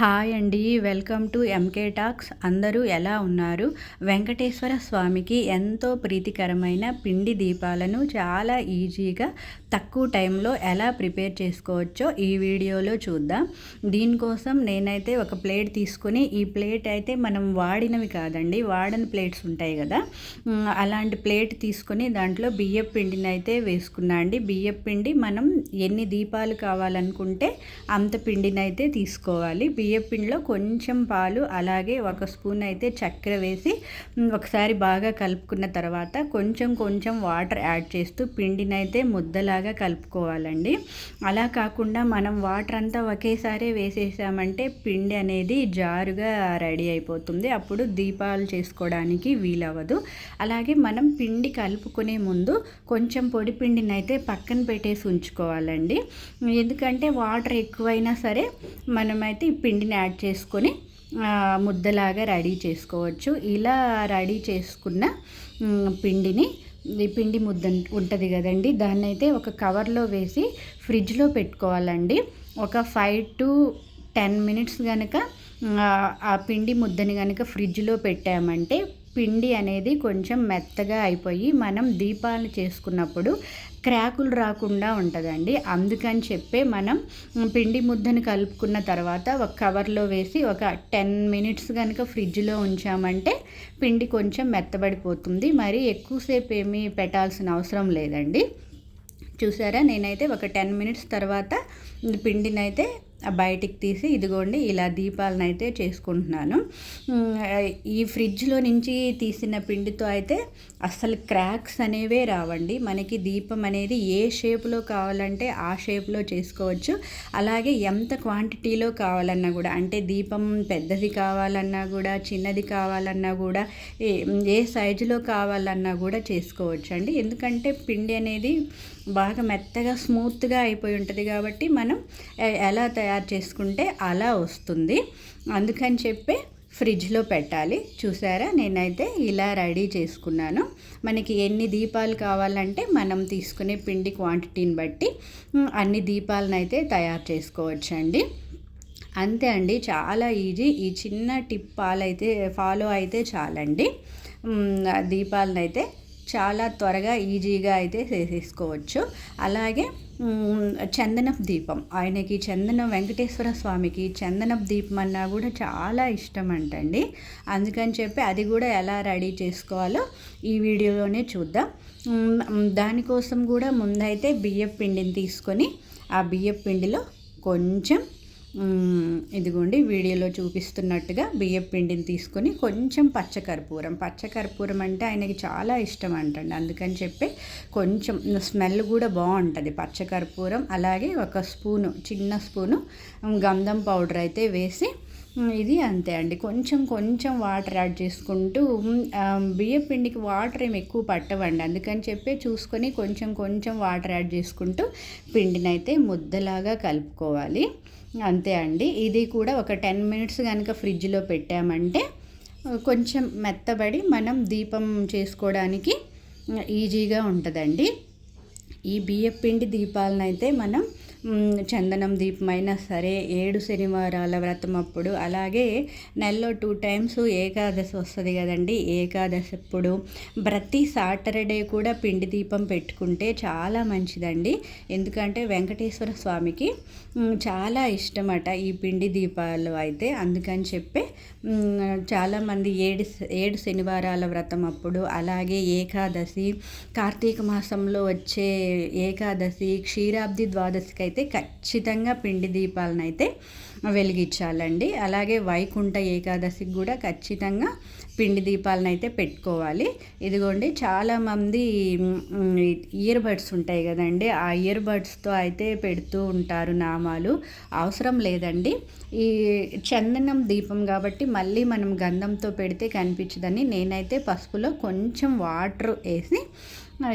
Hi అండి welcome to MK talks అందరూ ఎలా ఉన్నారు? వెంకటేశ్వర స్వామికి ఎంతో ప్రీతికరమైన పిండి దీపాలను చాలా ఈజీగా తక్కువ టైంలో ఎలా ప్రిపేర్ చేసుకోవచ్చో ఈ వీడియోలో చూద్దాం. దీనికోసం నేనైతే ఒక ప్లేట్ తీసుకుని ఈ ప్లేట్ అయితే మనం వాడినవి కాదండి వాడని ప్లేట్స్ ఉంటాయి కదా. అలాంటి ప్లేట్ తీసుకొని దాంట్లో బియ్యం పిండిని అయితే వేసుకున్నా అండి. బియ్యం పిండి మనం ఎన్ని దీపాలు కావాలనుకుంటే అంత పిండినైతే తీసుకోవాలి. తీసుకోవాలి బియ్యపిండిలో కొంచెం పాలు అలాగే ఒక స్పూన్ అయితే చక్కెర వేసి ఒకసారి బాగా కలుపుకున్న తర్వాత కొంచెం కొంచెం వాటర్ యాడ్ చేస్తూ పిండినైతే ముద్దలాగా కలుపుకోవాలండి. అలా కాకుండా మనం వాటర్ అంతా ఒకేసారి వేసేసామంటే పిండి అనేది జారుగా రెడీ అయిపోతుంది. అప్పుడు దీపాలు చేసుకోవడానికి వీలవ్వదు. అలాగే మనం పిండి కలుపుకునే ముందు కొంచెం పొడి పిండినైతే పక్కన పెట్టేసి ఉంచుకోవాలి. ఉంచుకోవాలండి ఎందుకంటే వాటర్ ఎక్కువైనా సరే మనమైతే పిండిని యాడ్ చేసుకొని ముద్దలాగా రెడీ చేసుకోవచ్చు. ఇలా రెడీ చేసుకున్న పిండిని ఈ పిండి ముద్ద ఉంటుంది కదండి దాన్ని అయితే ఒక కవర్లో వేసి ఫ్రిడ్జ్లో పెట్టుకోవాలండి. ఒక ఫైవ్ టు టెన్ మినిట్స్ కనుక ఆ పిండి ముద్దని కనుక ఫ్రిడ్జ్లో పెట్టామంటే పిండి అనేది కొంచెం మెత్తగా అయిపోయి మనం దీపాలు చేసుకున్నప్పుడు క్రాకులు రాకుండా ఉంటుందండి. అందుకని చెప్పే మనం పిండి ముద్దను కలుపుకున్న తర్వాత ఒక కవర్లో వేసి ఒక టెన్ మినిట్స్ కనుక ఫ్రిడ్జ్లో ఉంచామంటే పిండి కొంచెం మెత్తబడిపోతుంది. మరి ఎక్కువసేపు ఏమీ పెట్టాల్సిన అవసరం లేదండి. చూసారా? నేనైతే ఒక టెన్ మినిట్స్ తర్వాత పిండినైతే బయటికి తీసి ఇదిగోండి ఇలా దీపాలను అయితే చేసుకుంటున్నాను. ఈ ఫ్రిడ్జ్లో నుంచి తీసిన పిండితో అయితే అసలు క్రాక్స్ అనేవే రావండి. మనకి దీపం అనేది ఏ షేప్లో కావాలంటే ఆ షేప్లో చేసుకోవచ్చు. అలాగే ఎంత క్వాంటిటీలో కావాలన్నా కూడా అంటే దీపం పెద్దది కావాలన్నా కూడా చిన్నది కావాలన్నా కూడా ఏ సైజులో కావాలన్నా కూడా చేసుకోవచ్చు అండి ఎందుకంటే పిండి అనేది బాగా మెత్తగా స్మూత్గా అయిపోయి ఉంటుంది కాబట్టి మనం ఎలా తయారు తయారు చేసుకుంటే అలా వస్తుంది. అందుకని చెప్పి ఫ్రిడ్జ్లో పెట్టాలి. చూసారా? నేనైతే ఇలా రెడీ చేసుకున్నాను. మనకి ఎన్ని దీపాలు కావాలంటే మనం తీసుకునే పిండి క్వాంటిటీని బట్టి అన్ని దీపాలను అయితే తయారు చేసుకోవచ్చండి. అంతే అండి. చాలా ఈజీ. ఈ చిన్న టిప్ ఫాలో అయితే ఫాలో అయితే చాలండి. దీపాలను అయితే చాలా త్వరగా ఈజీగా అయితే చేసేసుకోవచ్చు. అలాగే చందనపు దీపం. ఆయనకి చందనం వెంకటేశ్వర స్వామికి చందనపు దీపం అన్నా కూడా చాలా ఇష్టం అంటండి. అందుకని చెప్పి అది కూడా ఎలా రెడీ చేసుకోవాలో ఈ వీడియోలోనే చూద్దాం. దానికోసం కూడా ముందైతే బియ్యం పిండిని తీసుకొని ఆ బియ్యం పిండిలో కొంచెం ఇదిగోండి వీడియోలో చూపిస్తున్నట్టుగా బియ్యం పిండిని తీసుకొని కొంచెం పచ్చకర్పూరం. పచ్చకర్పూరం అంటే ఆయనకి చాలా ఇష్టం అంటండి. అందుకని చెప్పి కొంచెం స్మెల్ కూడా బాగుంటుంది పచ్చకర్పూరం. అలాగే ఒక స్పూను చిన్న స్పూను గంధం పౌడర్ అయితే వేసి ఇది అంతే అండి. కొంచెం కొంచెం వాటర్ యాడ్ చేసుకుంటూ బియ్యం పిండికి వాటర్ ఏమి ఎక్కువ పట్టవండి. అందుకని చెప్పి చూసుకొని కొంచెం కొంచెం వాటర్ యాడ్ చేసుకుంటూ పిండిని అయితే ముద్దలాగా కలుపుకోవాలి. అంతే అండి. ఇది కూడా ఒక టెన్ మినిట్స్ కనుక ఫ్రిడ్జ్లో పెట్టామంటే కొంచెం మెత్తబడి మనం దీపం చేసుకోవడానికి ఈజీగా ఉంటుందండి. ఈ బియ్యపిండి దీపాలను అయితే మనం చందనం దీపమైనా సరే ఏడు శనివారాల వ్రతం అప్పుడు. అలాగే నెలలో టూ టైమ్స్ ఏకాదశి వస్తుంది కదండి. ఏకాదశి అప్పుడు ప్రతి సాటర్డే కూడా పిండి దీపం పెట్టుకుంటే చాలా మంచిదండి. ఎందుకంటే వెంకటేశ్వర స్వామికి చాలా ఇష్టమట ఈ పిండి దీపాలు అయితే. అందుకని చెప్పి చాలామంది ఏడు ఏడు శనివారాల వ్రతం అప్పుడు. అలాగే ఏకాదశి కార్తీక మాసంలో వచ్చే ఏకాదశి క్షీరాబ్ది ద్వాదశికి అయితే ఖచ్చితంగా పిండి దీపాలను అయితే వెలిగించాలండి. అలాగే వైకుంఠ ఏకాదశికి కూడా ఖచ్చితంగా పిండి దీపాలను అయితే పెట్టుకోవాలి. ఇదిగోండి చాలామంది ఇయర్ బడ్స్ ఉంటాయి కదండి ఆ ఇయర్ బడ్స్తో అయితే పెడుతూ ఉంటారు నామాలు. అవసరం లేదండి. ఈ చందనం దీపం కాబట్టి మళ్ళీ మనం గంధంతో పెడితే కనిపించదని నేనైతే పసుపులో కొంచెం వాటర్ వేసి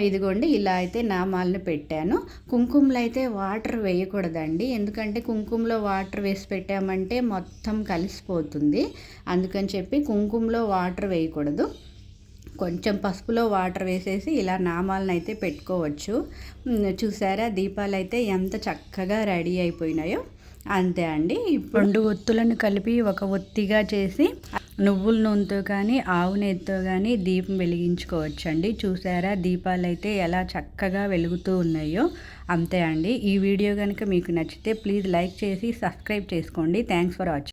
ఇదిగోండి ఇలా అయితే నామాలను పెట్టాను. కుంకుమలో అయితే వాటర్ వేయకూడదండి. ఎందుకంటే కుంకుమలో వాటర్ వేసి పెట్టామంటే మొత్తం కలిసిపోతుంది. అందుకని చెప్పి కుంకుమలో వాటర్ వేయకూడదు. కొంచెం పసుపులో వాటర్ వేసేసి ఇలా నామాలను అయితే పెట్టుకోవచ్చు చూసారా? దీపాలు అయితే ఎంత చక్కగా రెడీ అయిపోయినాయో. అంతే అండి. ఇప్పుడు రెండు ఒత్తులను కలిపి ఒక ఒత్తిగా చేసి నువ్వుల నూనెతో కానీ ఆవు నెయ్యితో కానీ దీపం వెలిగించుకోవచ్చు అండి చూసారా? దీపాలు అయితే ఎలా చక్కగా వెలుగుతూ ఉన్నాయో. అంతే అండి. ఈ వీడియో కనుక మీకు నచ్చితే ప్లీజ్ లైక్ చేసి సబ్స్క్రైబ్ చేసుకోండి. Thanks for watching